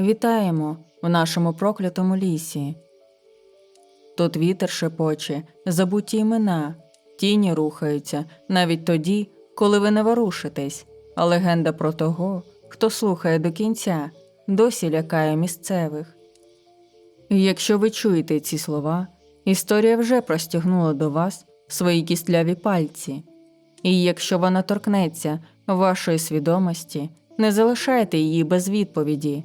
Вітаємо в нашому проклятому лісі. Тут вітер шепоче, забуті імена, тіні рухаються навіть тоді, коли ви не ворушитесь, а легенда про того, хто слухає до кінця, досі лякає місцевих. І якщо ви чуєте ці слова, історія вже простягнула до вас свої кістляві пальці. І якщо вона торкнеться вашої свідомості, не залишайте її без відповіді.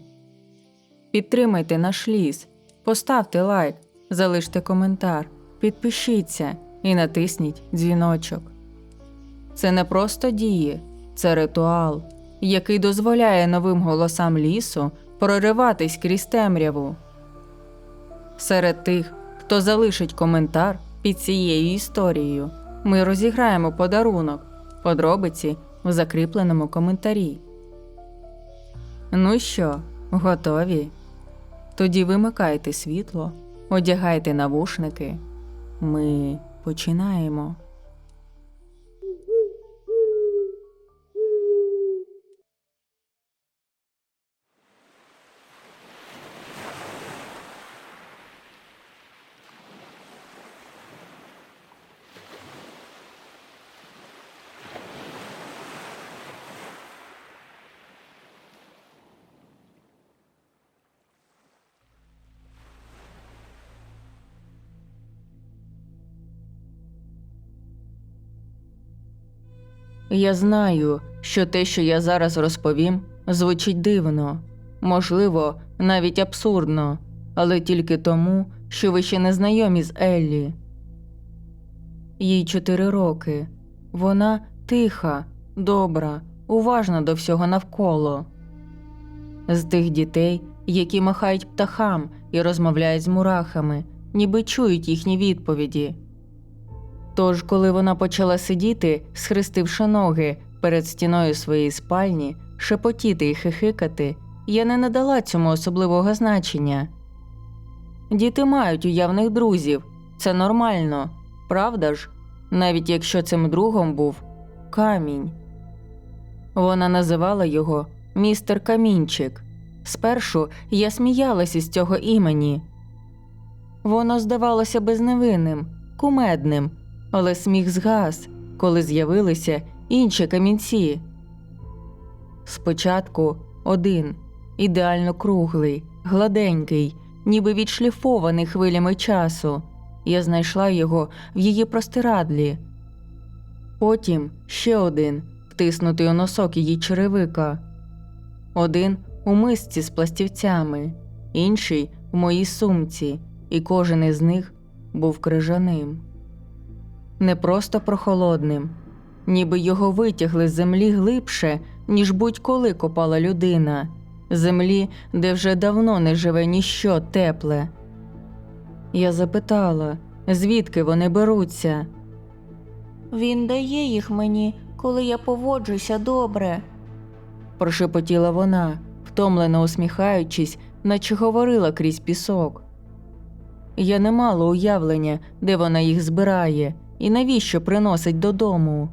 Підтримайте наш ліс, поставте лайк, залиште коментар, підпишіться і натисніть дзвіночок. Це не просто дії, це ритуал, який дозволяє новим голосам лісу прориватись крізь темряву. Серед тих, хто залишить коментар під цією історією, ми розіграємо подарунок, подробиці в закріпленому коментарі. Ну що, готові? Тоді вимикайте світло, одягайте навушники. Ми починаємо. Я знаю, що те, що я зараз розповім, звучить дивно, можливо, навіть абсурдно, але тільки тому, що ви ще не знайомі з Еллі. Їй чотири роки. Вона тиха, добра, уважна до всього навколо. З тих дітей, які махають птахам і розмовляють з мурахами, ніби чують їхні відповіді. Тож, коли вона почала сидіти, схрестивши ноги перед стіною своєї спальні, шепотіти і хихикати, я не надала цьому особливого значення. Діти мають уявних друзів, це нормально, правда ж? Навіть якщо цим другом був камінь. Вона називала його містер Камінчик. Спершу я сміялася з цього імені. Воно здавалося безневинним, кумедним, але сміх згас, коли з'явилися інші камінці. Спочатку один ідеально круглий, гладенький, ніби відшліфований хвилями часу. Я знайшла його в її простирадлі. Потім ще один, втиснутий у носок її черевика. Один у мисці з пластівцями, інший в моїй сумці, і кожен із них був крижаним. Не просто прохолодним, ніби його витягли з землі глибше, ніж будь-коли копала людина, землі, де вже давно не живе ніщо тепле. Я запитала, звідки вони беруться. Він дає їх мені, коли я поводжуся добре. прошепотіла вона, втомлено усміхаючись, наче говорила крізь пісок. Я не мала уявлення, де вона їх збирає і навіщо приносить додому.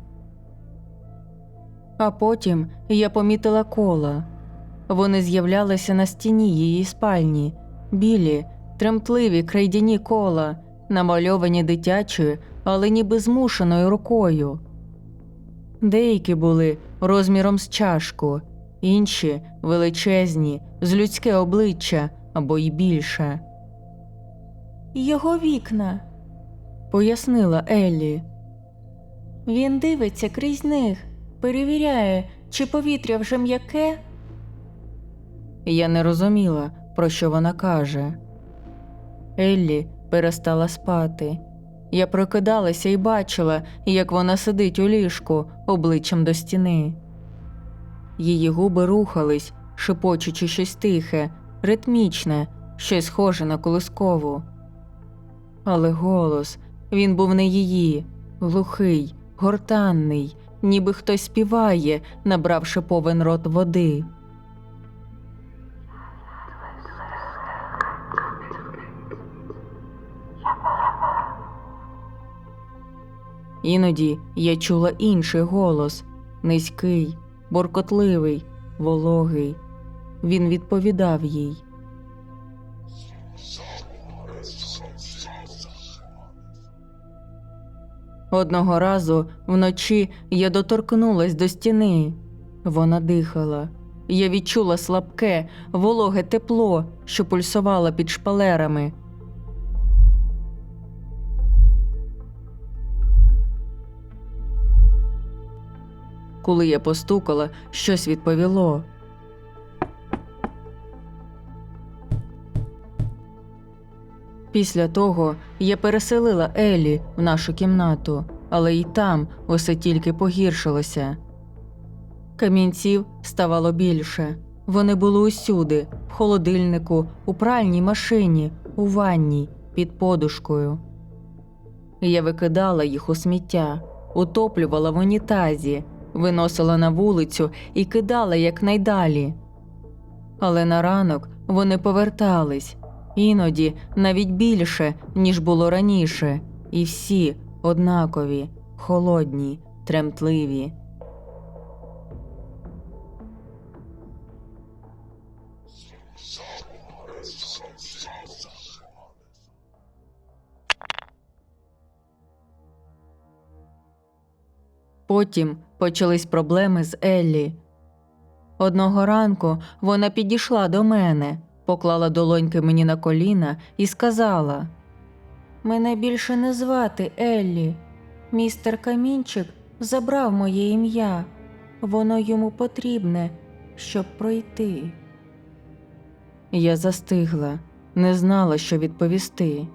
А потім я помітила кола. Вони з'являлися на стіні її спальні, білі, тремтливі крейдяні кола, намальовані дитячою, але ніби змушеною рукою. Деякі були розміром з чашку, інші величезні, з людське обличчя або й більше, Його вікна. Пояснила Еллі. Він дивиться крізь них, перевіряє, чи повітря вже м'яке. Я не розуміла, про що вона каже. Еллі перестала спати. Я прокидалася і бачила, як вона сидить у ліжку обличчям до стіни. Її губи рухались, шепочучи щось тихе, ритмічне, щось схоже на колискову. Але голос він був не її, глухий, гортанний, ніби хтось співає, набравши повен рот води. Іноді я чула інший голос низький, боркотливий, вологий. він відповідав їй. Одного разу вночі я доторкнулась до стіни. Вона дихала. Я відчула слабке, вологе тепло, що пульсувало під шпалерами. Коли я постукала, щось відповіло. Після того я переселила Елі в нашу кімнату, але й там усе тільки погіршилося. Камінців ставало більше. Вони були усюди в холодильнику, у пральній машині, у ванній, під подушкою. Я викидала їх у сміття, утоплювала в унітазі, виносила на вулицю і кидала якнайдалі. Але на ранок вони повертались, іноді навіть більше, ніж було раніше, і всі однакові, холодні, тремтливі. Потім почались проблеми з Еллі. Одного ранку вона підійшла до мене, поклала долоньки мені на коліна і сказала: Мене більше не звати Еллі. Містер Камінчик забрав моє ім'я. Воно йому потрібне, щоб пройти. Я застигла, не знала, що відповісти.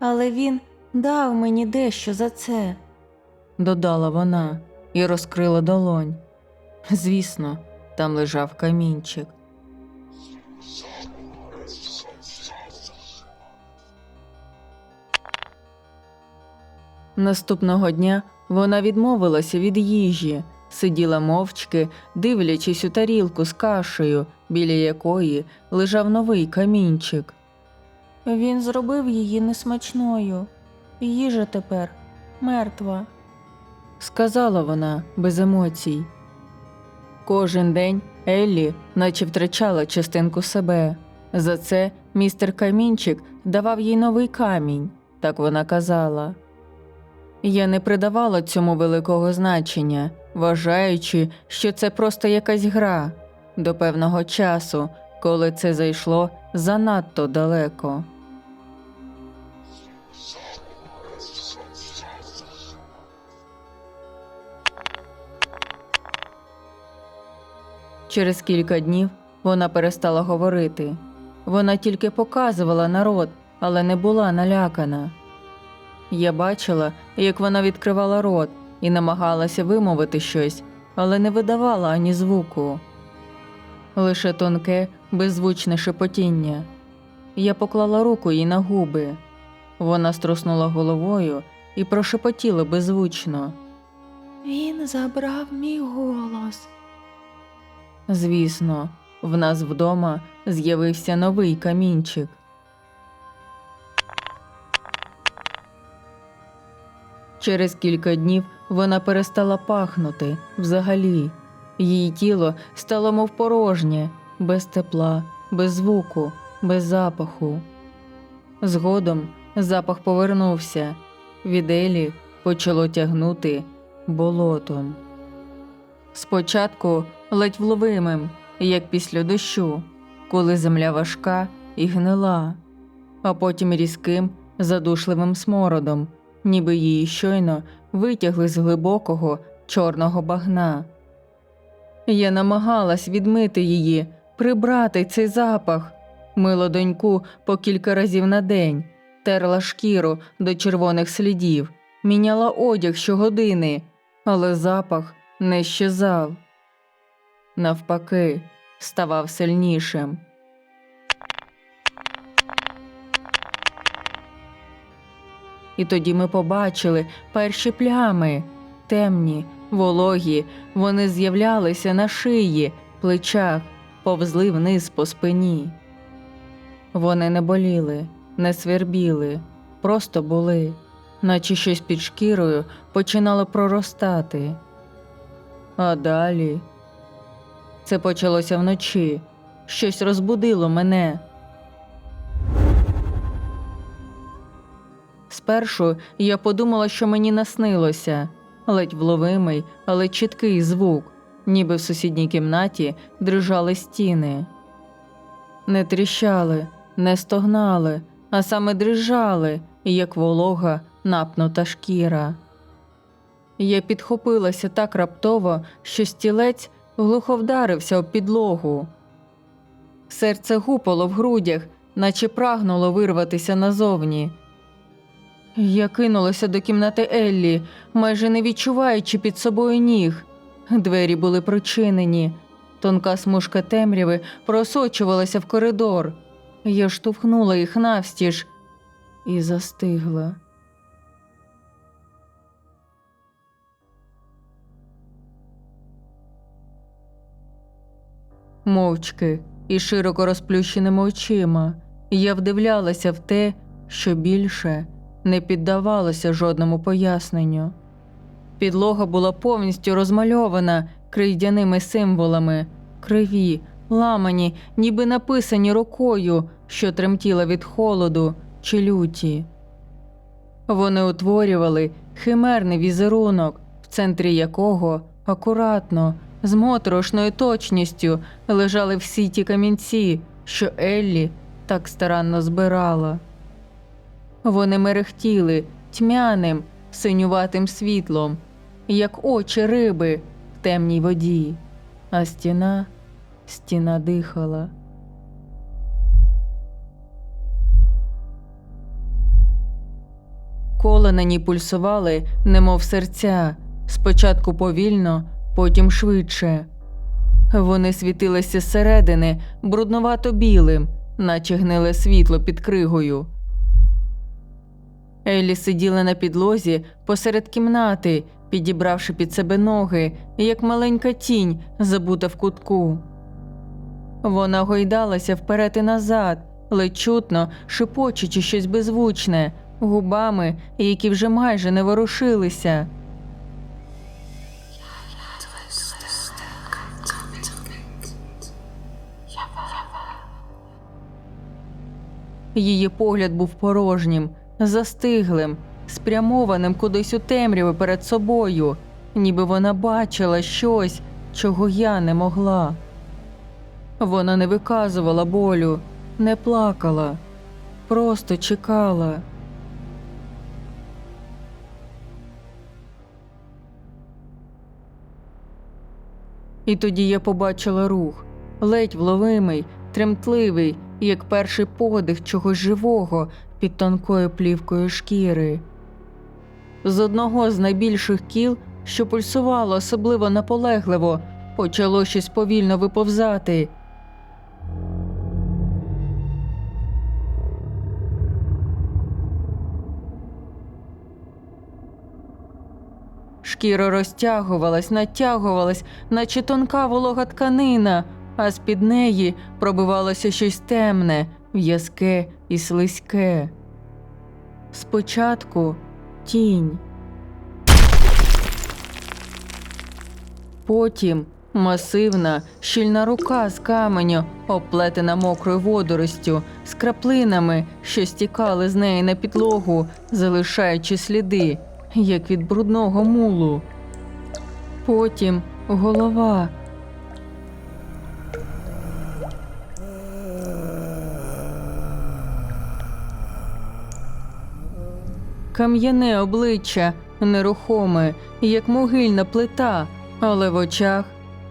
Але він дав мені дещо за це. Додала вона і розкрила долонь. Звісно, там лежав камінчик. Наступного дня вона відмовилася від їжі, сиділа мовчки, дивлячись у тарілку з кашею, біля якої лежав новий камінчик. Він зробив її несмачною. Їжа тепер мертва. сказала вона без емоцій. Кожен день Еллі наче втрачала частинку себе. За це містер Камінчик давав їй новий камінь, так вона казала. Я не придавала цьому великого значення, вважаючи, що це просто якась гра до певного часу, коли це зайшло занадто далеко. Через кілька днів вона перестала говорити. Вона тільки показувала народ, але не була налякана. Я бачила, як вона відкривала рот і намагалася вимовити щось, але не видавала ані звуку. Лише тонке, беззвучне шепотіння. Я поклала руку їй на губи. Вона струснула головою і прошепотіла беззвучно. Він забрав мій голос. Звісно, в нас вдома з'явився новий камінчик. Через кілька днів вона перестала пахнути взагалі. Її тіло стало мов порожнє, без тепла, без звуку, без запаху. Згодом запах повернувся. Від Елі почало тягнути болотом. Спочатку ледь вловимим, як після дощу, коли земля важка і гнила, а потім різким, задушливим смородом, ніби її щойно витягли з глибокого чорного багна. Я намагалась відмити її, прибрати цей запах, мила доньку по кілька разів на день, терла шкіру до червоних слідів, міняла одяг щогодини, але запах не щезав. Навпаки, ставав сильнішим. І тоді ми побачили перші плями, темні, вологі, вони з'являлися на шиї, плечах, повзли вниз по спині. Вони не боліли, не свербіли, просто були, наче щось під шкірою починало проростати. А далі Це почалося вночі. Щось розбудило мене. Спершу я подумала, що мені наснилося ледь вловимий, але чіткий звук, ніби в сусідній кімнаті дрижали стіни. Не тріщали, не стогнали, а саме дрижали, як волога напнута шкіра. Я підхопилася так раптово, що стілець глухо вдарився об підлогу. Серце гупало в грудях, наче прагнуло вирватися назовні. Я кинулася до кімнати Еллі, майже не відчуваючи під собою ніг. Двері були прочинені. Тонка смужка темряви просочувалася в коридор. Я штовхнула їх навстіж і застигла. Мовчки і широко розплющеними очима я вдивлялася в те, що більше не піддавалося жодному поясненню. Підлога була повністю розмальована крейдяними символами, криві, ламані, ніби написані рукою, що тремтіла від холоду чи люті. Вони утворювали химерний візерунок, в центрі якого акуратно, з моторошною точністю лежали всі ті камінці, що Еллі так старанно збирала. Вони мерехтіли тьмяним, синюватим світлом, як очі риби в темній воді, а стіна, стіна дихала. Кола на ній пульсували, немов серця, спочатку повільно, потім швидше. Вони світилися зсередини брудновато білим, наче гниле світло під кригою. Еллі сиділа на підлозі посеред кімнати, підібравши під себе ноги, як маленька тінь, забута в кутку. Вона гойдалася вперед і назад, ледь чутно шепочучи щось беззвучне, губами, які вже майже не ворушилися. Її погляд був порожнім, застиглим, спрямованим кудись у темряву перед собою, ніби вона бачила щось, чого я не могла. Вона не виказувала болю, не плакала, просто чекала. І тоді я побачила рух, ледь вловимий, тремтливий, як перший подих чогось живого під тонкою плівкою шкіри. З одного з найбільших кіл, що пульсувало особливо наполегливо, почало щось повільно виповзати. Шкіра розтягувалась, натягувалась, наче тонка волога тканина, а з-під неї пробивалося щось темне, в'язке і слизьке. Спочатку тінь. Потім масивна, щільна рука з каменю, оплетена мокрою водоростю, з краплинами, що стікали з неї на підлогу, залишаючи сліди, як від брудного мулу. Потім голова. Кам'яне обличчя, нерухоме, як могильна плита, але в очах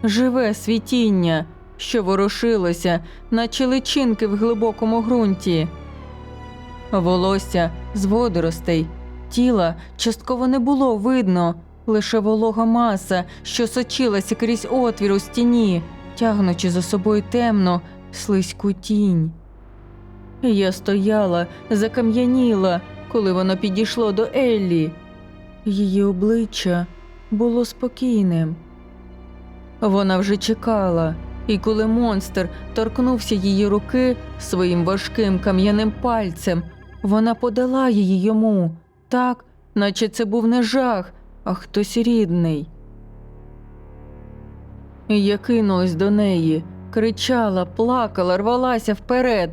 живе світіння, що ворушилося, наче личинки в глибокому ґрунті. Волосся з водоростей, тіла частково не було видно, лише волога маса, що сочилася крізь отвір у стіні, тягнучи за собою темну, слизьку тінь. Я стояла, закам'яніла, коли воно підійшло до Еллі. Її обличчя було спокійним. Вона вже чекала, і коли монстр торкнувся її руки своїм важким кам'яним пальцем, вона подала її йому так, наче це був не жах, а хтось рідний. Я кинулась до неї, кричала, плакала, рвалася вперед,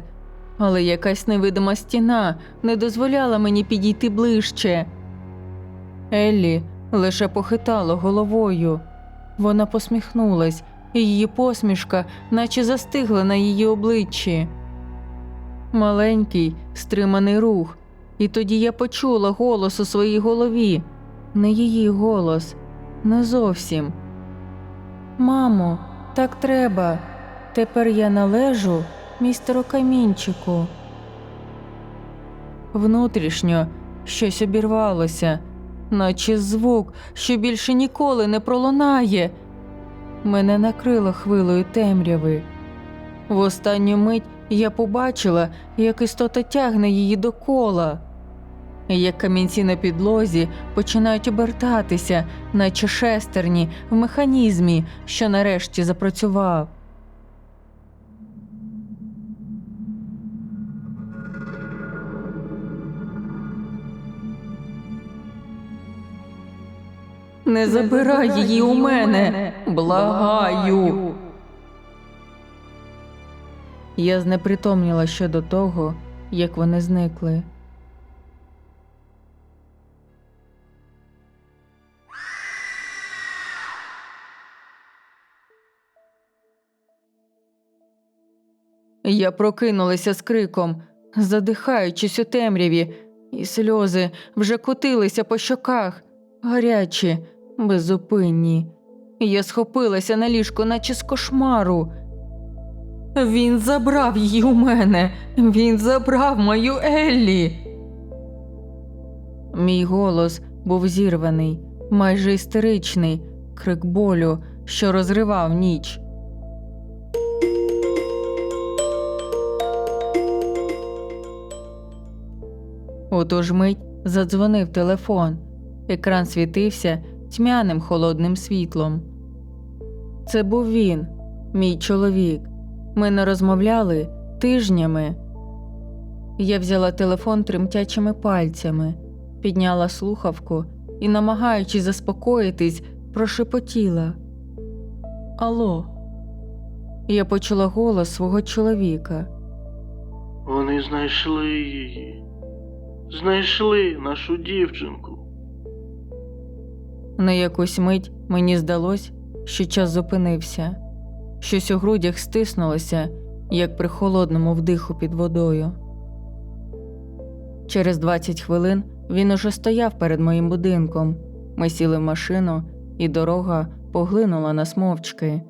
але якась невидима стіна не дозволяла мені підійти ближче. Еллі лише похитала головою. Вона посміхнулась, і її посмішка наче застигла на її обличчі. Маленький, стриманий рух, і тоді я почула голос у своїй голові. Не її голос, не зовсім. Мамо, так треба. Тепер я належу містеру камінчику. Внутрішньо щось обірвалося, наче звук, що більше ніколи не пролунає. Мене накрило хвилою темряви. В останню мить я побачила, як істота тягне її до кола, як камінці на підлозі починають обертатися, наче шестерні в механізмі, що нарешті запрацював. Не забирай її у мене, благаю. Я знепритомніла ще до того, як вони зникли. Я прокинулася з криком, задихаючись у темряві, і сльози вже котилися по щоках, гарячі, безупинні. Я схопилася на ліжко, наче з кошмару. Він забрав її у мене. Він забрав мою Еллі. Мій голос був зірваний, майже істеричний, крик болю, що розривав ніч. У ту ж мить задзвонив телефон. Екран світився тьмяним холодним світлом. Це був він, мій чоловік. Ми не розмовляли тижнями. Я взяла телефон тремтячими пальцями, підняла слухавку і, намагаючись заспокоїтись, прошепотіла. Алло. Я почула голос свого чоловіка. Вони знайшли її. Знайшли нашу дівчинку. На якусь мить мені здалось, що час зупинився, щось у грудях стиснулося, як при холодному вдиху під водою. Через 20 хвилин він уже стояв перед моїм будинком. Ми сіли в машину, і дорога поглинула нас мовчки.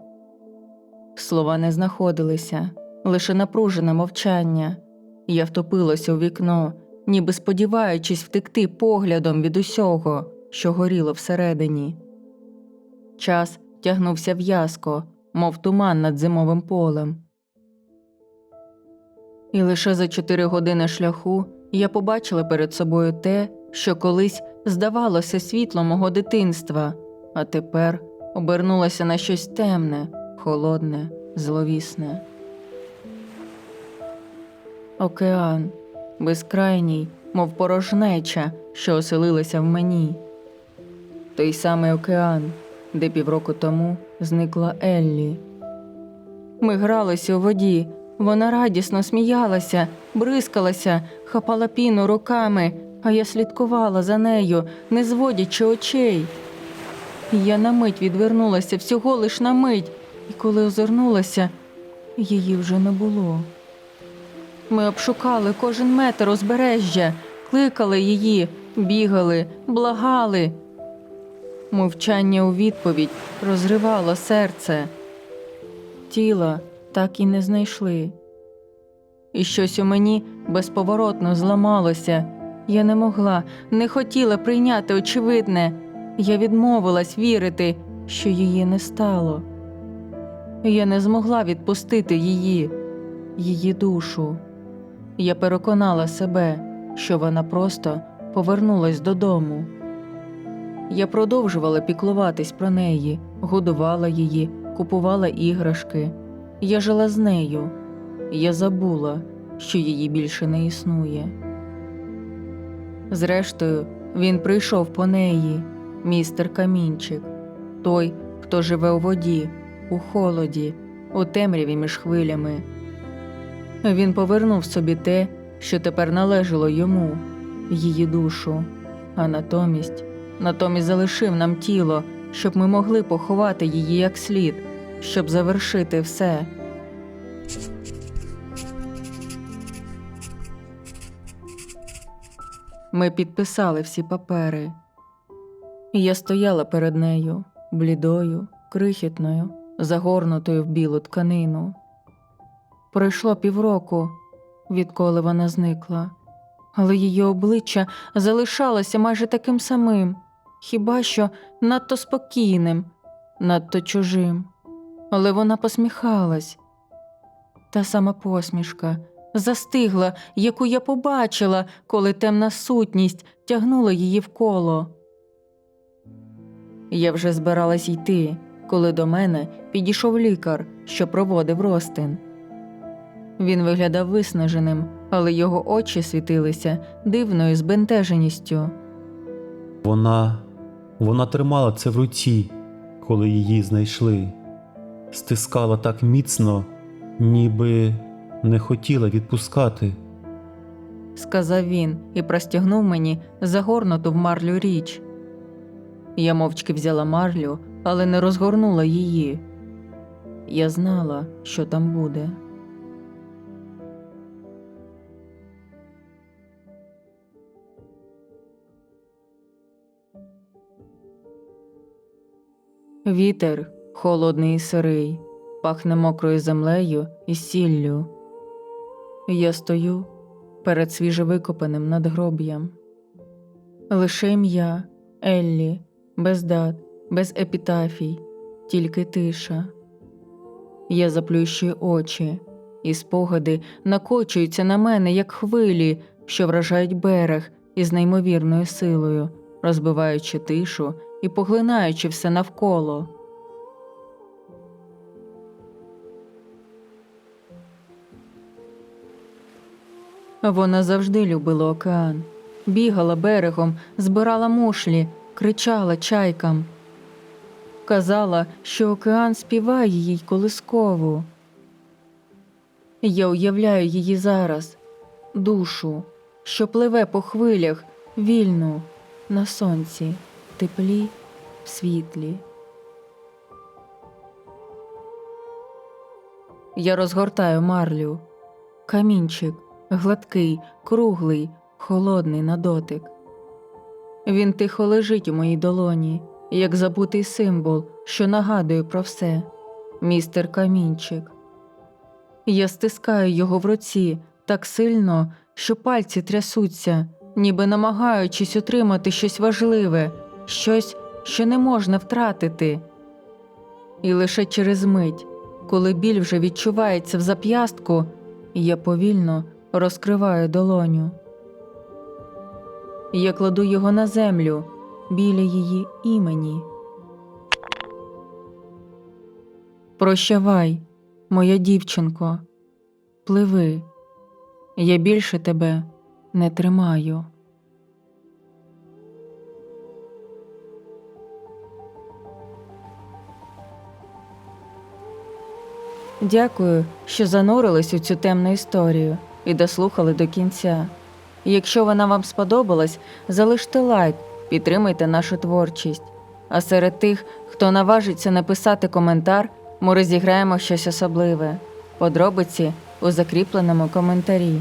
Слова не знаходилися, лише напружене мовчання. Я втопилася у вікно, ніби сподіваючись втекти поглядом від усього, що горіло всередині. Час тягнувся в'язко, мов туман над зимовим полем. І лише за чотири години шляху я побачила перед собою те, що колись здавалося світлом мого дитинства, а тепер обернулося на щось темне, холодне, зловісне. Океан, безкрайній, мов порожнеча, що оселилася в мені. Той самий океан, де півроку тому зникла Еллі. Ми гралися у воді, вона радісно сміялася, бризкалася, хапала піну руками, а я слідкувала за нею, не зводячи очей. Я на мить відвернулася всього лиш на мить, і коли озирнулася, її вже не було. Ми обшукали кожен метр узбережжя, кликали її, бігали, благали. Мовчання у відповідь розривало серце. Тіла так і не знайшли. І щось у мені безповоротно зламалося. Я не могла, не хотіла прийняти очевидне. Я відмовилась вірити, що її не стало. Я не змогла відпустити її, її душу. Я переконала себе, що вона просто повернулась додому. Я продовжувала піклуватись про неї, годувала її, купувала іграшки. Я жила з нею. Я забула, що її більше не існує. Зрештою, він прийшов по неї, містер Камінчик, той, хто живе у воді, у холоді, у темряві між хвилями. Він повернув собі те, що тепер належало йому, її душу, а натомість, натомість залишив нам тіло, щоб ми могли поховати її як слід, щоб завершити все. Ми підписали всі папери. І Я стояла перед нею, блідою, крихітною, загорнутою в білу тканину. Пройшло півроку, відколи вона зникла, але її обличчя залишалося майже таким самим, хіба що надто спокійним, надто чужим. Але вона посміхалась. Та сама посмішка застигла, яку я побачила, коли темна сутність тягнула її в коло. Я вже збиралась йти, коли до мене підійшов лікар, що проводив ростин. Він виглядав виснаженим, але його очі світилися дивною збентеженістю. Вона. Вона тримала це в руці, коли її знайшли, стискала так міцно, ніби не хотіла відпускати. сказав він і простягнув мені загорнуту в марлю річ. Я мовчки взяла марлю, але не розгорнула її. Я знала, що там буде. Вітер холодний і сирий, пахне мокрою землею і сіллю. Я стою перед свіжевикопаним надгроб'ям. Лише ім'я Еллі, без дат, без епітафій, тільки тиша. Я заплющую очі, і спогади накочуються на мене, як хвилі, що вражають берег із неймовірною силою, розбиваючи тишу і поглинаючи все навколо. Вона завжди любила океан, бігала берегом, збирала мушлі, кричала чайкам. Казала, що океан співає їй колискову. Я уявляю її зараз, душу, що пливе по хвилях, вільну, на сонці, теплі, світлі. Я розгортаю марлю. Камінчик, гладкий, круглий, холодний на дотик. Він тихо лежить у моїй долоні, як забутий символ, що нагадує про все. Містер Камінчик. Я стискаю його в руці так сильно, що пальці трясуться, ніби намагаючись отримати щось важливе, щось, що не можна втратити. І лише через мить, коли біль вже відчувається в зап'ястку, я повільно розкриваю долоню. Я кладу його на землю біля її імені. Прощавай, моя дівчинко, пливи, я більше тебе не тримаю. Дякую, що занурились у цю темну історію і дослухали до кінця. Якщо вона вам сподобалась, залиште лайк, підтримайте нашу творчість. А серед тих, хто наважиться написати коментар, ми розіграємо щось особливе. Подробиці у закріпленому коментарі.